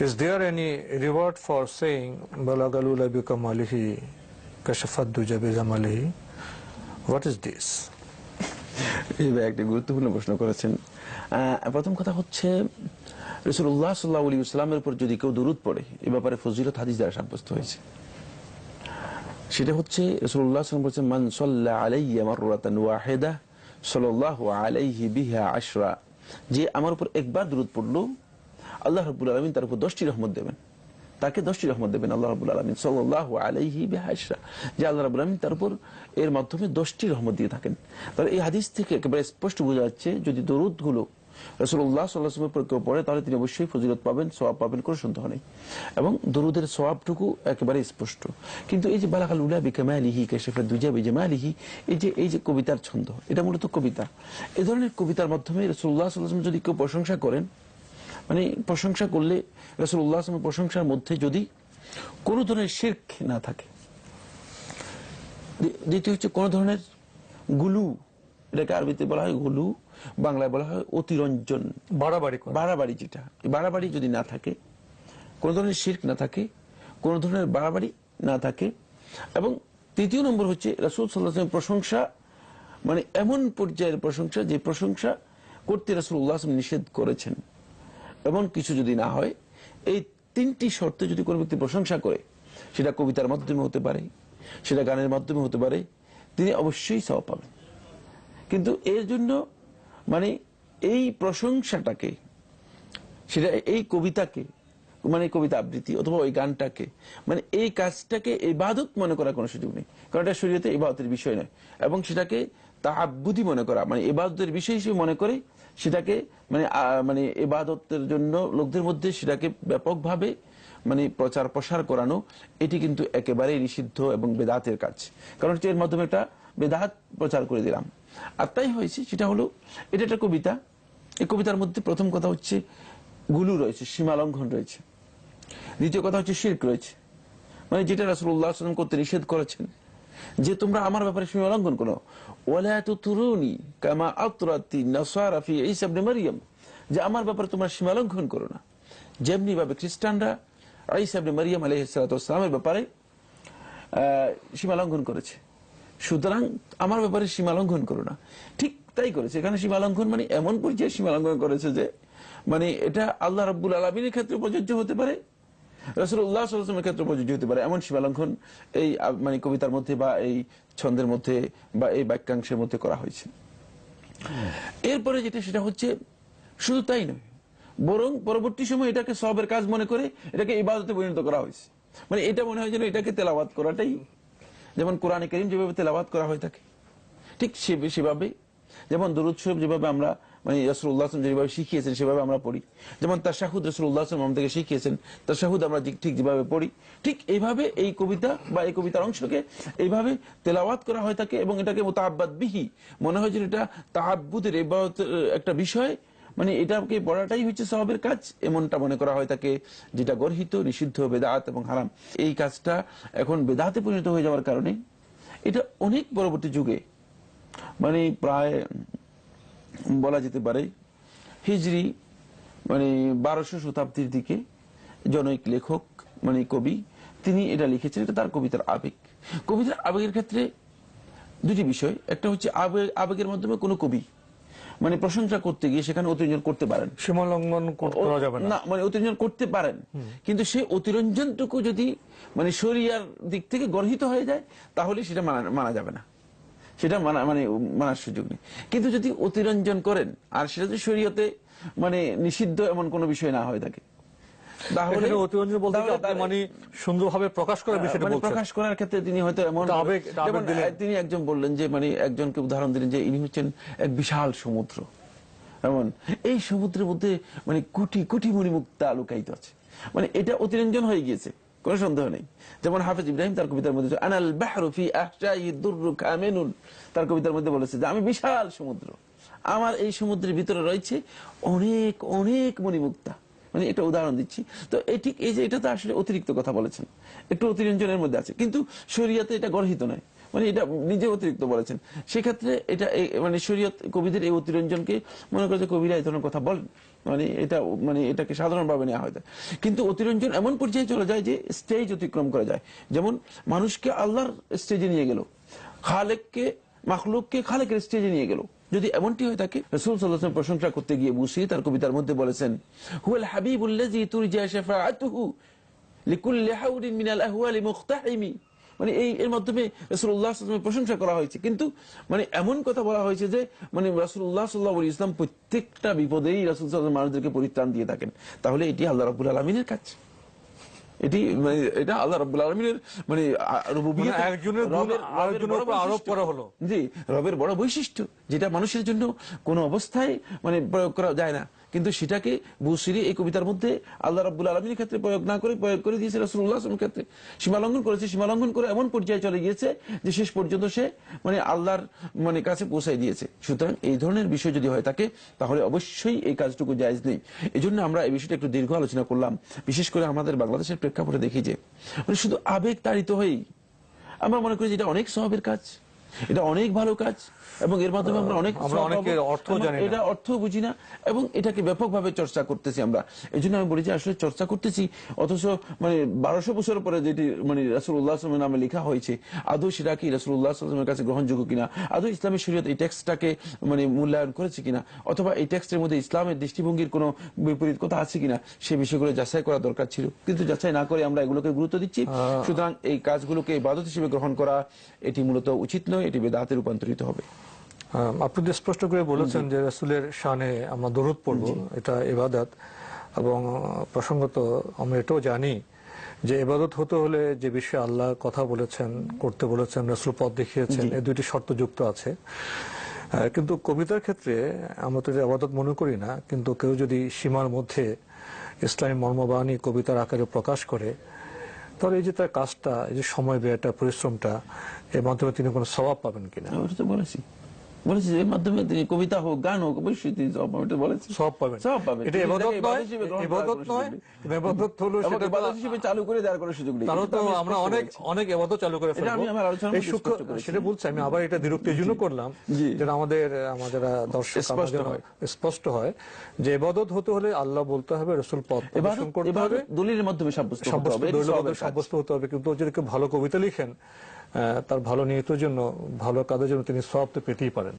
Is there any reward for saying Balagalula bikamalihi kashafaddu jamalihi? What is this? একটা গুরুত্বপূর্ণ প্রশ্ন করেছেন প্রথম কথা হচ্ছে রসুল্লাহ সাল্লাহ আলী ইসলামের উপর যদি কেউ দরুদ পড়ে, এ ব্যাপারে ফজিলত হাদিস দ্বারা সাব্যস্ত হয়েছে সেটা হচ্ছে রসুল্লাহ সাল্লাম বলছেন, মান সাল্লাহ আলাইয়া মাররাতান ওয়াহিদা, সাল্লাল্লাহু আলাইহি বিহা আশরা যে আমার উপর একবার দরুদ পড়ল আল্লাহ রাব্বুল আলামিন তার উপর দশটি রহমত দেবেন। তাকে দশটি রহমত দেবেন আল্লাহ রাবুল আলমিন সাল্লাহ আলাইহি বেহাসরা যে আল্লাহ রাবুল আলমিন তার উপর এর মাধ্যমে দশটি রহমত দিয়ে থাকেন। তাহলে এই হাদিস থেকে একেবারে স্পষ্ট বোঝা যাচ্ছে যদি দরুদগুলো পড়ে, তাহলে তিনি অবশ্যই পাবেন পাবেন এবং দরুদের একেবারে স্পষ্ট। কিন্তু এই যে এই যে এই যে কবিতার ছন্দ, এটা মূলত কবিতা। এ ধরনের কবিতার মাধ্যমে রসুল্লাহ যদি কেউ প্রশংসা করেন মানে প্রশংসা করলে রসুল্লাহ আসলামের প্রশংসার মধ্যে যদি কোনো ধরনের শির্ক না থাকে। দ্বিতীয় হচ্ছে কোন ধরনের গুলু এটাকে আরবিতে বলা হয় গুলু বাংলায় বলা হয় অতিরঞ্জন। বাড়াবাড়ি বাড়াবাড়ি যেটা। বাড়াবাড়ি যদি না থাকে কোন ধরনের শির্ক না থাকে কোন ধরনের বাড়াবাড়ি না থাকে এবং তৃতীয় নম্বর হচ্ছে রাসুল সাল্লাহামের প্রশংসা মানে এমন পর্যায়ের প্রশংসা যে প্রশংসা করতে রাসুল উল্লাহ নিষেধ করেছেন। এমন কিছু যদি না হয়, এই তিনটি শর্তে যদি কোনো ব্যক্তি প্রশংসা করে, সেটা কবিতার মাধ্যমে হতে পারে, সেটা গানের মাধ্যমে হতে পারে, তিনি অবশ্যই সব পাবেন। কিন্তু এর জন্য মানে এই প্রশংসাটাকে, সেটা এই কবিতাকে মানে কবিতা আবৃত্তি অথবা ওই গানটাকে মানে এই কাজটাকে ইবাদত মনে করার কোনো সুযোগ নেই। কারণ এটা শরীয়তে ইবাদতের বিষয় নয়। এবং সেটাকে তাহাব্বুদি মনে করা মানে এবাদতের বিষয় হিসেবে মনে করে সেটাকে মানে মানে ইবাদতের জন্য লোকদের মধ্যে সেটাকে ব্যাপকভাবে মানে প্রচার প্রসার করানো, এটি কিন্তু একেবারেই নিষিদ্ধ এবং বেদাতের কাজ। কারণ এর মাধ্যমে একটা বেদাত প্রচার করে দিলাম। আর তাই হয়েছে, সেটা হলো, এটা একটা কবিতা। এই কবিতার মধ্যে প্রথম কথা হচ্ছে, গুলু রয়েছে, সীমা লঙ্ঘন রয়েছে। দ্বিতীয় কথা হচ্ছে শির্ক রয়েছে। মানে যেটা রাসুল্লাহ সাল্লাম করতে নিষেধ করেছেন। যে তোমরা আমার ব্যাপারে সীমা লঙ্ঘন করো তুতুরুনি কামা আতরাতি নাসারা ফি ঈসা ইবনে মারইয়াম যে আমার ব্যাপারে তোমরা সীমা লঙ্ঘন করো না। যেমনি ভাবে খ্রিস্টানরা ঈসা ইবনে মারইয়াম আলাইহিস সালাতু ব্যাপারে সীমা লঙ্ঘন করেছে। সুতরাং আমার ব্যাপারে সীমা লঙ্ঘন করো না। ঠিক তাই করেছে। এখানে সীমা লঙ্ঘন মানে এমন পর্যায়ে সীমা লঙ্ঘন করেছে যে মানে এটা আল্লাহ রাব্বুল আলমিনের ক্ষেত্রে প্রযোজ্য হতে পারে। রসুল্লাহ সাল্লামের ক্ষেত্রে প্রযোজ্য হতে পারে। এমন এই মানে কবিতার মধ্যে বা এই ছন্দের মধ্যে বা এই বাক্যাংশের মধ্যে করা হয়েছে। এরপরে যেটা, সেটা হচ্ছে শুধু তাই নয়, বরং পরবর্তী সময় এটাকে সবের কাজ মনে করে এটাকে ইবাদতে পরিণত করা হয়েছে। মানে এটা মনে হয় যেন এটাকে তেলাবাদ করাটাই, যেমন কোরআনে করিম যেভাবে তেলাবাদ করা হয়ে থাকে, ঠিক সেভাবে যেমন দরুদ শরীফ যেভাবে আমরা মানে রসুল্লাহ যেভাবে শিখিয়েছেন, সেভাবে আমরা পড়ি। যেমন তার শাহুদ রসুল্লাহ আমাদেরকে শিখিয়েছেন তার শাহুদ আমরা ঠিক যেভাবে পড়ি। ঠিক এইভাবে এই কবিতা বা এই কবিতার অংশকে এইভাবে তেলাওয়াত করা হয়ে থাকে এবং এটাকে মোতাব্বাদ বিহি মনে হয় যে এটা তাহাব্বুদের একটা বিষয়। মানে এটাকে পড়াটাই হচ্ছে সবের কাজ, এমনটা মনে করা হয় থাকে যেটা গর্হিত, নিষিদ্ধ, বেদাত এবং হারাম। এই কাজটা এখন বেদাতে পরিণত হয়ে যাওয়ার কারণে এটা অনেক পরবর্তী যুগে মানে প্রায় বলা যেতে পারে হিজরি মানে বারোশো শতাব্দীর দিকে জনৈক লেখক মানে কবি তিনি এটা লিখেছেন এটা তার কবিতার আবেগ। কবিতার আবেগের ক্ষেত্রে দুটি বিষয়। একটা হচ্ছে আবেগ আবেগের মাধ্যমে কোনো কবি মানে প্রশংসা করতে গিয়ে সেখানে অতিরঞ্জন করতে পারেন। সীমা লঙ্ঘন কর- যাবে না। না মানে অতিরঞ্জন করতে পারেন। কিন্তু সেই অতিরঞ্জনটুকু যদি মানে শরিয়ার দিক থেকে গর্হিত হয়ে যায় তাহলে সেটা মানা মানা যাবে না। সেটা মানা মানে মানার সুযোগ নেই। কিন্তু যদি অতিরঞ্জন করেন আর সেটা যদি শরীয়তে মানে নিষিদ্ধ এমন কোনো বিষয় না হয়ে থাকে তাহলে অতিরঞ্জন বলতে কি তাহলে আপনি তার- মানে সুন্দরভাবে প্রকাশ করার বিষয়টা প্রকাশ করার ক্ষেত্রে তিনি হয়তো এমন আবেগ- এটা আবেগ যেমন, দিলেন। আহ, তিনি একজন বললেন যে মানে একজনকে উদাহরণ দিলেন যে ইনি হচ্ছেন এক বিশাল সমুদ্র। এমন এই সমুদ্রের মধ্যে মানে কোটি কোটি মণিমুক্তা লুকায়িত আছে। মানে এটা অতিরঞ্জন হয়ে গিয়েছে। কোনো সন্দেহ নেই। যেমন হাফিজ ইব্রাহিম তার কবিতার মধ্যে আনাল বাহরু ফি আহশাই দুররু কামিনুন তার কবিতার মধ্যে বলেছে যে, আমি বিশাল সমুদ্র। আমার এই সমুদ্রের ভিতরে রয়েছে অনেক অনেক মণিমুক্তা। মানে এটা উদাহরণ দিচ্ছি। তো এই ঠিক এই যে এটা তো আসলে অতিরিক্ত কথা বলেছেন। একটু অতিরঞ্জনের মধ্যে আছে। কিন্তু শরিয়াতে এটা গর্হিত নয়। মানে এটা নিজে অতিরিক্ত বলেছেন। সেক্ষেত্রে এটা মানে শরীয়ত কবিদের এই অতিরঞ্জনকে মনে করে যে কবিরা এই ধরনের কথা বলেন। মানে এটা মানে এটাকে সাধারণভাবে নেওয়া হয় কিন্তু অতিরঞ্জন এমন পর্যায়ে চলে যায় যে স্টেজ অতিক্রম করা যায়। যেমন মানুষকে আল্লাহর স্টেজে নিয়ে গেল। খালেককে, মাখলুককে খালেকের স্টেজে নিয়ে গেল। যদি এমনটি হয় থাকে, রসুল সাল্লাহ প্রশংসা করতে গিয়ে বুসি তার কবিতার মধ্যে বলেছেন, হুয়াল হাবিবুল্লাজি তুরজা শাফাআতুহু লিকুল্লি হাউরিন মিনাল আহওয়ালি মুখতাহিমি। মানে এই এর মাধ্যমে রসুল্লাহ প্রশংসা করা হয়েছে। কিন্তু মানে এমন কথা বলা হয়েছে যে মানে রাসুল্লাহ সাল্লাহ ইসলাম প্রত্যেকটা বিপদেই রাসুল সাল্লাহ মানুষদেরকে পরিত্রাণ দিয়ে থাকেন। তাহলে এটি আল্লাহ রাবুল আলমিনের কাজ। এটি মানে এটা আল্লাহ রাবুল আলমিনের মানে মানে একজনের রবের- রবের আরেকজনের বড় উপর আরোপ করা হলো। জি রবের বড় বৈশিষ্ট্য যেটা মানুষের জন্য কোনো অবস্থায় মানে প্রয়োগ করা যায় না। কিন্তু সেটাকে বুসিরি এই কবিতার মধ্যে আল্লাহ রাব্বুল আলমীর ক্ষেত্রে প্রয়োগ না করে প্রয়োগ করে দিয়েছে রসুল্লাহ আসলামের ক্ষেত্রে। সীমালঙ্ঘন করেছে সীমালঙ্ঘন করে এমন পর্যায়ে চলে গিয়েছে যে শেষ পর্যন্ত সে মানে আল্লাহর মানে কাছে পৌঁছায় দিয়েছে। সুতরাং এই ধরনের বিষয় যদি হয় থাকে তাহলে অবশ্যই এই কাজটুকু জায়জ নেই। এই জন্য আমরা এই বিষয়টা একটু দীর্ঘ আলোচনা করলাম। বিশেষ করে আমাদের বাংলাদেশের প্রেক্ষাপটে দেখি যে মানে শুধু আবেগ তাড়িত হয়েই, আমরা মনে করি যে এটা অনেক স্বভাবের কাজ। এটা অনেক ভালো কাজ এবং এর মাধ্যমে আমরা অনেক। অর্থ জানি এটা অর্থ বুঝি না এবং এটাকে ব্যাপকভাবে চর্চা করতেছি আমরা। এই জন্য আমি বলি যে আসলে চর্চা করতেছি অথচ মানে বারোশো বছর পরে যেটি মানে রাসুল্লাহ আসলামের নামে লেখা হয়েছে আদৌ সেটা কি রাসুল্লাহ আসলামের কাছে গ্রহণযোগ্য কিনা? আদৌ ইসলামী শরীয়ত এই টেক্সটটাকে মানে মূল্যায়ন করেছে কিনা? অথবা এই টেক্সটের মধ্যে ইসলামের দৃষ্টিভঙ্গির কোনো বিপরীত কথা আছে কিনা? সে বিষয়গুলো যাচাই করা দরকার ছিল। কিন্তু যাচাই না করে আমরা এগুলোকে গুরুত্ব দিচ্ছি। সুতরাং এই কাজগুলোকে ইবাদত হিসেবে গ্রহণ করা এটি মূলত উচিত নয়। এটি বেদাতে রূপান্তরিত হবে। আপনি তো স্পষ্ট করে বলেছেন যে রাসূলের শানে আমরা দরুদ পড়ব এটা ইবাদত। এবং প্রসঙ্গত আমরা এটাও জানি যে ইবাদত হতে হলে যে বিষয়ে আল্লাহ কথা বলেছেন করতে বলেছেন রাসূল পথ দেখিয়েছেন এই দুইটি শর্ত যুক্ত আছে। কিন্তু কবিতার ক্ষেত্রে আমরা তো আবাদত মনে করি না কিন্তু কেউ যদি সীমার মধ্যে ইসলামী মর্মবাণী কবিতার আকারে প্রকাশ করে তাহলে এই যে তার কাজটা, এই যে সময় ব্যয়টা, পরিশ্রমটা, এর মাধ্যমে তিনি কোনো স্বভাব পাবেন কিনা? ওটা তো বলেছি। বলেছি যে এর মাধ্যমে তিনি কবিতা হোক গান হোক অবশ্যই তিনি সব পাবেন, বলেছি। সব পাবেন। সব পাবেন। এটা ইবাদত নয় ইবাদত নয় ইবাদত হলো সেটা ইবাদত হিসেবে চালু করে দেওয়ার কোনো সুযোগ নেই। তো আমরা অনেক অনেক এবাদত চালু করে ফেলব আমি আমার আলোচনার এই সূক্ষ্ম সেটা বলছি আমি আবার এটা বিরক্তি জন্য করলাম। যেটা আমাদের আমাদের দর্শক স্পষ্ট হয়। স্পষ্ট হয় যে এবাদত হতে হলে আল্লাহ বলতে হবে রসুল পথ প্রদর্শন করতে হবে। দলিলের মাধ্যমে সাব্যস্ত সাব্যস্ত হবে। সাব্যস্ত হতে হবে। কিন্তু যদি কেউ ভালো কবিতা লিখেন তার ভালো নিয়তের জন্য ভালো কাজের জন্য তিনি সব তো পেতেই পারেন।